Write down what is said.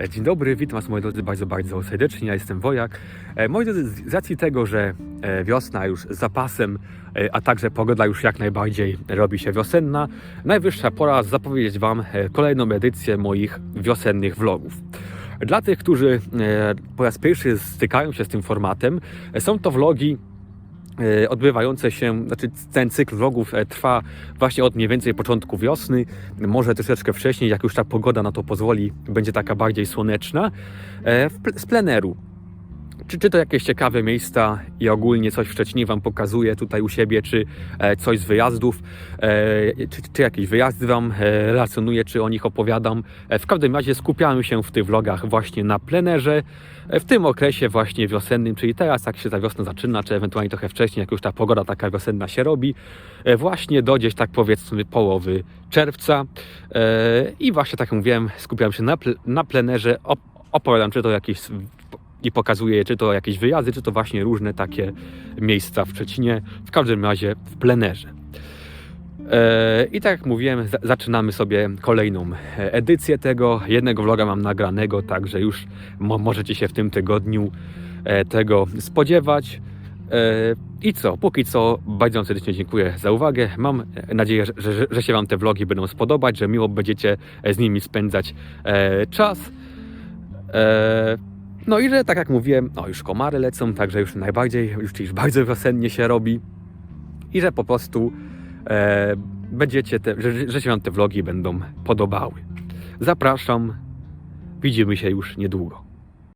E, Dzień dobry, witam Was moi drodzy bardzo, bardzo serdecznie. Ja jestem Wojak. E, Moi drodzy, z racji tego, że e, wiosna już z zapasem, a także pogoda już jak najbardziej robi się wiosenna, najwyższa pora zapowiedzieć Wam kolejną edycję moich wiosennych vlogów. Dla tych, którzy po raz pierwszy stykają się z tym formatem, są to vlogi odbywające się, znaczy ten cykl vlogów e, trwa właśnie od mniej więcej początku wiosny, może troszeczkę wcześniej, jak już ta pogoda na to pozwoli, będzie taka bardziej słoneczna, e, z pleneru. Czy, czy to jakieś ciekawe miejsca i ogólnie coś w Szczecinie Wam pokazuję tutaj u siebie, czy e, coś z wyjazdów, e, czy, czy jakieś wyjazdy Wam e, relacjonuję, czy o nich opowiadam. W każdym razie skupiamy się w tych vlogach właśnie na plenerze, w tym okresie właśnie wiosennym, czyli teraz jak się ta wiosna zaczyna, czy ewentualnie trochę wcześniej, jak już ta pogoda taka wiosenna się robi, właśnie do gdzieś tak powiedzmy połowy czerwca. I właśnie tak jak mówiłem, skupiam się na, ple, na plenerze, op, opowiadam czy to jakieś i pokazuję, czy to jakieś wyjazdy, czy to właśnie różne takie miejsca w Szczecinie, w każdym razie w plenerze. E, I tak jak mówiłem, za- zaczynamy sobie kolejną edycję tego. Jednego vloga mam nagranego, także już mo- możecie się w tym tygodniu e, tego spodziewać. E, I co? Póki co bardzo serdecznie dziękuję za uwagę. Mam nadzieję, że, że, się Wam te vlogi będą spodobać, że miło będziecie z nimi spędzać czas. No i że tak jak mówiłem, no już komary lecą, także już najbardziej, już, już bardzo wiosennie się robi. I że po prostu e, będziecie, te, że, że się Wam te vlogi będą podobały. Zapraszam, widzimy się już niedługo.